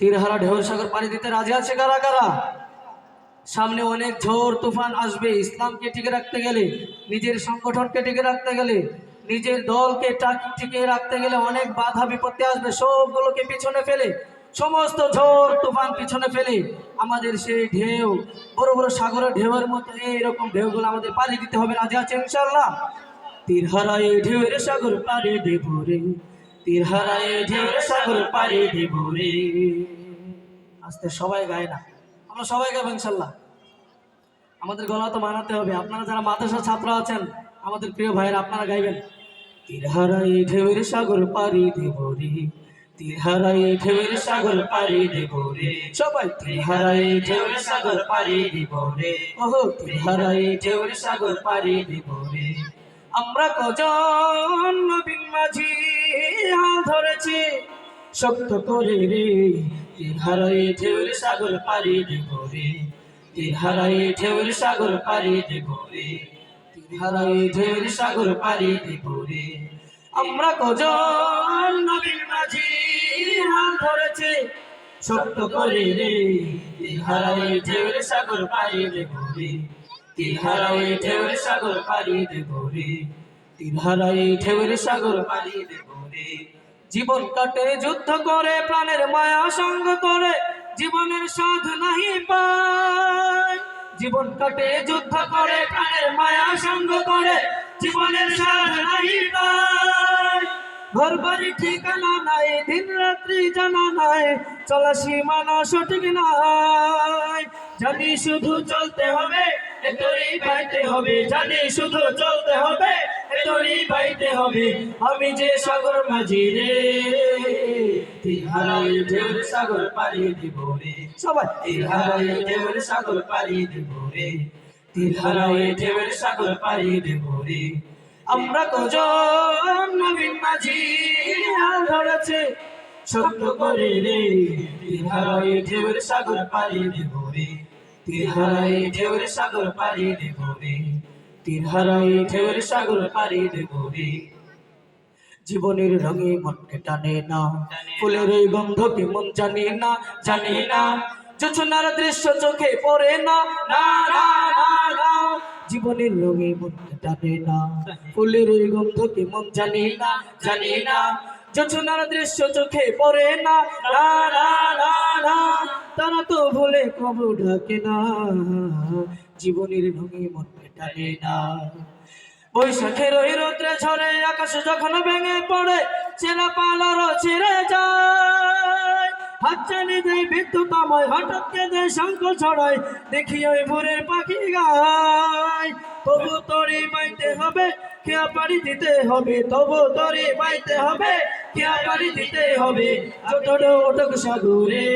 তীরহারা ঢেউর সাগর পানি দিতে রাজি আছে কারা কারা? সামনে অনেক ঝড় তুফান আসবে। ইসলামকে টিকে রাখতে গেলে, নিজের সংগঠনকে টিকে রাখতে গেলে, নিজের দলকে টিকে রাখতে গেলে অনেক বাধা, বিপত্তি আসবে। সবগুলোকে পিছনে ফেলে, সমস্ত ঝড় তুফান পিছনে ফেলে আমাদের সেই ঢেউ, বড় বড় সাগরের ঢেউয়ের মতো এইরকম ঢেউগুলো আমাদের পাড়ি দিতে হবে। রাজি আছে ইনশাল্লাহ তীর হারায় ঢেউয়ের সাগর পাড়ি দেব রে। তীর আস্তে সবাই গায় না। আমরা সবাই গাবো ইনশাল্লাহ। আমাদের গলা তো মানাতে হবে। আপনারা যারা মাদ্রাসা ছাত্র আছেন, আমাদের প্রিয় ভাইয়েরা, আপনারা গাইবেন। তীর হারায় ঢেউয়ের সাগর পাড়ি দেব রে তীর হারায় সাগর পারি দেব রে সবাই তীর হারায় ঢেউয়ের সাগর পাড়ি দেব রে ওহো তীর হারায় ঢেউয়ের সাগর পাড়ি দেব রে আমরা কজন হাল ধরেছি। শক্ত করে রে তীর হারায় ঢেউয়ের সাগর পাড়ি দেব রে। তীর ঢেউয়ের সাগর পাড়ি দেব রে। তীর ঢেউয়ের সাগর পাড়ি দেব রে। আমরা কজন নবীন মাঝি হাল ধরেছি। শক্ত করে রে তীর হারায় ঢেউয়ের সাগর পাড়ি দেব রে। তীর ঢেউয়ের সাগর পাড়ি দেব রে। তীর ঢেউয়ের সাগর পাড়ি দেব রে। জীবন কাটে, যুদ্ধ করে, প্রাণের মায়া সঙ্গ করে, জীবনের সাধ নাহি পায়। জীবন কাটে, যুদ্ধ করে, প্রাণের মায়া সঙ্গ করে, জীবনের সাধ নাহি পায়। ঘর বাড়ি ঠিকানা নাই, দিন রাত্রি জানা নাই, চলা সীমানা সঠিক নাই। জানি শুধু চলতে হবে, এতই পাইতে হবে, জানি শুধু চলতে হবে এতই পাইতে হবে। আমি যে সাগর মাঝি রে তিহারাই ঢেউর সাগর পাড়ি দিব রে। সবাই তিহারাই ঢেউর সাগর পাড়ি দিব রে। তিহারাই ঢেউর সাগর পাড়ি দিব রে। আমরা কজন নবীন মাঝি, হাল ধরেছে সত্য করে রে। তিহারাই ঢেউর সাগর পাড়ি দেব রে। তিহারাই ঢেউর সাগর পাড়ি দেব রে। তিহারাই ঢেউর সাগর পাড়ি দেব রে। জীবনের রঙে মনকে টানে না, ফুলের ওই গন্ধকে মন জানি না জানি না। যোচনার দৃশ্য চোখে পড়ে না না না না না। জীবনের রঙে মনকে টানে না, ফুলের ওই গন্ধকে মন জানি না জানি না। যোচনার দৃশ্য চোখে পড়ে না না না না না। তারা তো ভুলে কবু ডাকে না। জীবনের রঙে মনকে টানে না। বৈশাখের ওই রৌদ্রে ঝরে, আকাশ যখন ভেঙে পড়ে চেনা পালার ছেড়ে যায়। হাত চানি দেয় বিদ্যুৎ আমায় হঠাৎ কেঁদে শঙ্খ ছড়ায়, দেখি ওই ভোরের পাখি গায়। তবু তরি বাইতে হবে, খেয়া পাড়ি দিতে হবে, তবু তরি বাইতে হবে, খেয়া পাড়ি দিতে হবে ছোট ওটক সাগরে।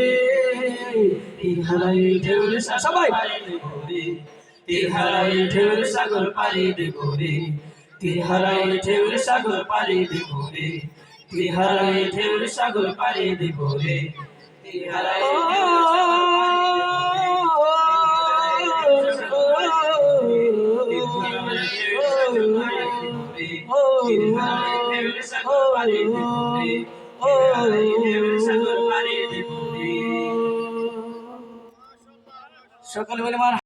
সবাই। তিহারাই ঢেউর সকল বলে